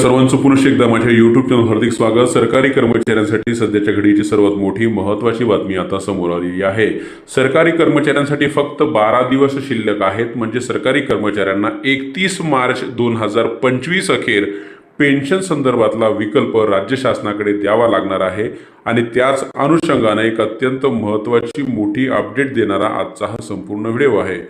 सर्वांचं पुनश्च एकदा माझ्या युट्यूब चॅनल हार्दिक स्वागत. सरकारी कर्मचाऱ्यांसाठी सध्याच्या घडीची सर्वात मोठी महत्त्वाची बातमी आता समोर आलेली आहे. सरकारी कर्मचाऱ्यांसाठी फक्त बारा दिवस शिल्लक आहेत. म्हणजे सरकारी कर्मचाऱ्यांना एकतीस मार्च दोन हजार पंचवीस अखेर पेन्शन संदर्भातला विकल्प राज्य शासनाकडे द्यावा लागणार आहे. आणि त्याच अनुषंगाने एक अत्यंत महत्त्वाची मोठी अपडेट देणारा आजचा हा संपूर्ण व्हिडिओ आहे.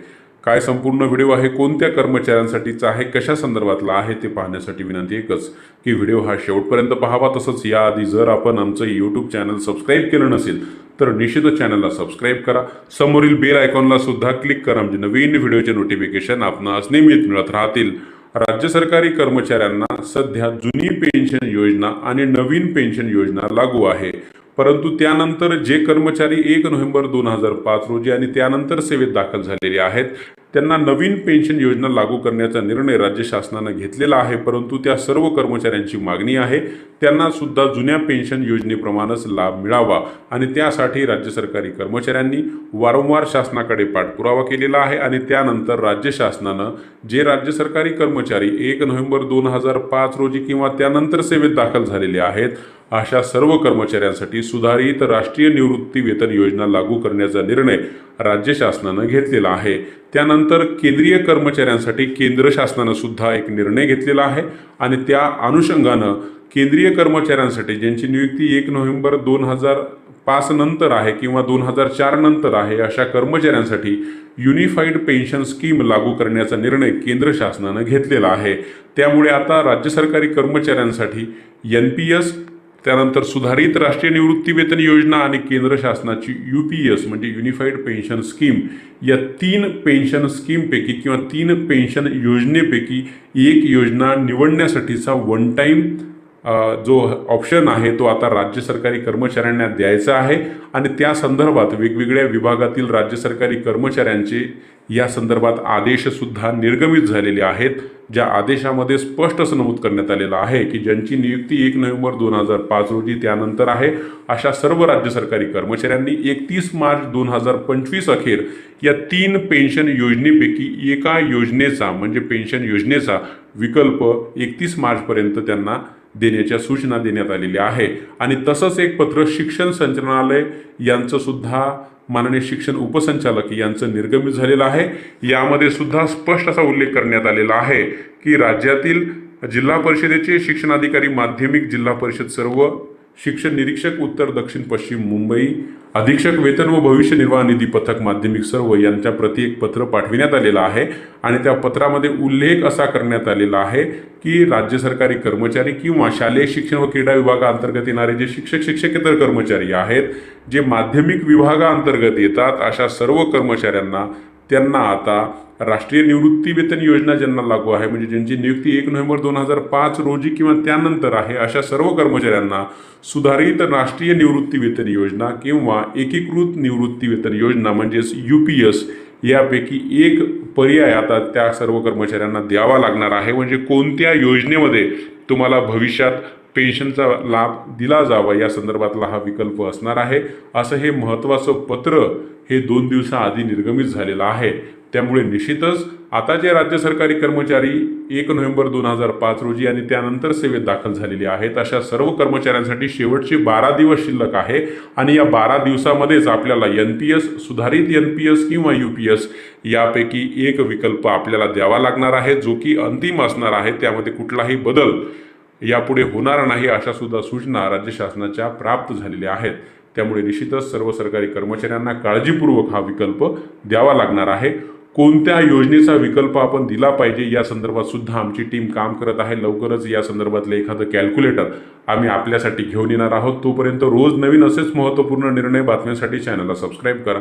काय संपूर्ण व्हिडिओ आहे कोणत्या कर्मचाऱ्यांसाठीचा आहे कशा संदर्भातला आहे ते पाहण्यासाठी विनंती एकच की व्हिडिओ हा शेवटपर्यंत पाहावा. तसंच याआधी जर आपण आमचं यूट्यूब चॅनल सबस्क्राईब केलं नसेल तर निश्चितच चॅनलला सबस्क्राईब करा. समोरील बेल आयकॉनला सुद्धा क्लिक करा. म्हणजे नवीन व्हिडिओचे नोटिफिकेशन आपणास नियमित मिळत राहतील. राज्य सरकारी कर्मचाऱ्यांना सध्या जुनी पेन्शन योजना आणि नवीन पेन्शन योजना लागू आहे. परंतु त्यानंतर जे कर्मचारी एक नोव्हेंबर दोन हजार पाच रोजी आणि त्यानंतर सेवेत दाखल झालेले आहेत त्यांना नवीन पेन्शन योजना लागू करण्याचा निर्णय राज्य शासनानं घेतलेला आहे. परंतु त्या सर्व कर्मचाऱ्यांची मागणी आहे त्यांना सुद्धा जुन्या पेन्शन योजनेप्रमाणेच लाभ मिळावा आणि त्यासाठी राज्य सरकारी कर्मचाऱ्यांनी वारंवार शासनाकडे पाठपुरावा केलेला आहे आणि त्यानंतर राज्य शासनानं जे राज्य सरकारी कर्मचारी एक नोव्हेंबर दोन हजार पाच रोजी किंवा त्यानंतर सेवेत दाखल झालेले आहेत अशा सर्व कर्मचाऱ्यांसाठी सुधारित राष्ट्रीय निवृत्ती वेतन योजना लागू करण्याचा निर्णय राज्य शासनानं घेतलेला आहे. त्यानंतर केंद्रीय कर्मचाऱ्यांसाठी केंद्र शासनानं सुद्धा एक निर्णय घेतलेला आहे आणि त्या अनुषंगानं केंद्रीय कर्मचाऱ्यांसाठी ज्यांची नियुक्ती एक नोव्हेंबर दोन हजार पाच नंतर आहे किंवा दोन हजार चार नंतर आहे अशा कर्मचाऱ्यांसाठी युनिफाईड पेन्शन स्कीम लागू करण्याचा निर्णय केंद्र शासनानं घेतलेला आहे. त्यामुळे आता राज्य सरकारी कर्मचाऱ्यांसाठी एन पी एस त्यानंतर सुधारित राष्ट्रीय निवृत्ती वेतन योजना आणि केंद्र शासनाची यू पी एस म्हणजे युनिफाईड पेन्शन स्कीम या तीन पेन्शन स्कीमपैकी किंवा तीन पेन्शन योजनेपैकी एक योजना निवडण्यासाठीचा वन टाईम जो ऑप्शन आहे तो आता राज्य सरकारी कर्मचाऱ्यांना द्यायचा आहे. आणि त्या संदर्भात वेगवेगळ्या विभागातील राज्य सरकारी कर्मचाऱ्यांचे या संदर्भात आदेशसुद्धा निर्गमित झालेले आहेत ज्या आदेशामध्ये स्पष्ट असं नमूद करण्यात आलेलं आहे की ज्यांची नियुक्ती एक नोव्हेंबर दोन हजार पाच रोजी त्यानंतर आहे अशा सर्व राज्य सरकारी कर्मचाऱ्यांनी एकतीस मार्च दोन हजार पंचवीस अखेर या तीन पेन्शन योजनेपैकी एका योजनेचा म्हणजे पेन्शन योजनेचा विकल्प एकतीस मार्चपर्यंत त्यांना देण्याच्या सूचना देण्यात आलेल्या आहे आणि तसंच एक पत्र शिक्षण संचालनालय यांचं सुद्धा माननीय शिक्षण उपसंचालक यांचं निर्गमित झालेलं आहे. यामध्ये सुद्धा स्पष्ट असा उल्लेख करण्यात आलेला आहे की राज्यातील जिल्हा परिषदेचे शिक्षणाधिकारी माध्यमिक जिल्हा परिषद सर्व शिक्षण निरीक्षक उत्तर दक्षिण पश्चिम मुंबई अधीक्षक वेतन व भविष्य निर्वाह निधी पथक माध्यमिक सर्व यांच्या प्रति एक पत्र पाठविण्यात आलेलं आहे आणि त्या पत्रामध्ये उल्लेख असा करण्यात आलेला आहे की राज्य सरकारी कर्मचारी किंवा शालेय शिक्षण व क्रीडा विभागाअंतर्गत येणारे जे शिक्षक शिक्षकेतर कर्मचारी आहेत जे माध्यमिक विभागाअंतर्गत येतात अशा सर्व कर्मचाऱ्यांना त्यांना आता राष्ट्रीय निवृत्ती वेतन योजना ज्यांना लागू आहे म्हणजे ज्यांची नियुक्ती एक नोव्हेंबर दोन हजार पाच रोजी किंवा त्यानंतर आहे अशा सर्व कर्मचाऱ्यांना सुधारित राष्ट्रीय निवृत्ती वेतन योजना किंवा एकीकृत निवृत्ती वेतन योजना म्हणजेच यू पी एस यापैकी एक पर्याय आता त्या सर्व कर्मचाऱ्यांना द्यावा लागणार आहे. म्हणजे कोणत्या योजनेमध्ये तुम्हाला भविष्यात पेन्शनचा लाभ दिला जावा या संदर्भातला हा विकल्प असणार आहे. असं हे महत्त्वाचं पत्र हे दोन दिवसाआधी निर्गमित झालेलं आहे. त्यामुळे निश्चितच आता जे राज्य सरकारी कर्मचारी एक नोव्हेंबर दोन हजार पाच रोजी आणि त्यानंतर सेवेत दाखल झालेले आहेत अशा सर्व कर्मचाऱ्यांसाठी शेवटचे बारा दिवस शिल्लक आहे आणि या बारा दिवसामध्येच आपल्याला एन पी एस सुधारित एन पी एस किंवा यू पी एस यापैकी एक विकल्प आपल्याला द्यावा लागणार आहे जो की अंतिम असणार आहे. त्यामध्ये कुठलाही बदल यापुढे होणार नाही अशा सुद्धा सूचना राज्य शासनाच्या प्राप्त झालेल्या आहेत. त्यामुळे निश्चितच सर्व सरकारी कर्मचाऱ्यांना काळजीपूर्वक हा विकल्प द्यावा लागणार आहे. कोणत्या योजनेचा विकल्प आपण दिला पाहिजे या संदर्भात सुद्धा आमची टीम काम करत आहे. लवकरच या संदर्भातलं एखादं कॅल्क्युलेटर आम्ही आपल्यासाठी घेऊन येणार आहोत. तोपर्यंत रोज नवीन असेच महत्त्वपूर्ण निर्णय बातम्यांसाठी चॅनलला सबस्क्राईब करा.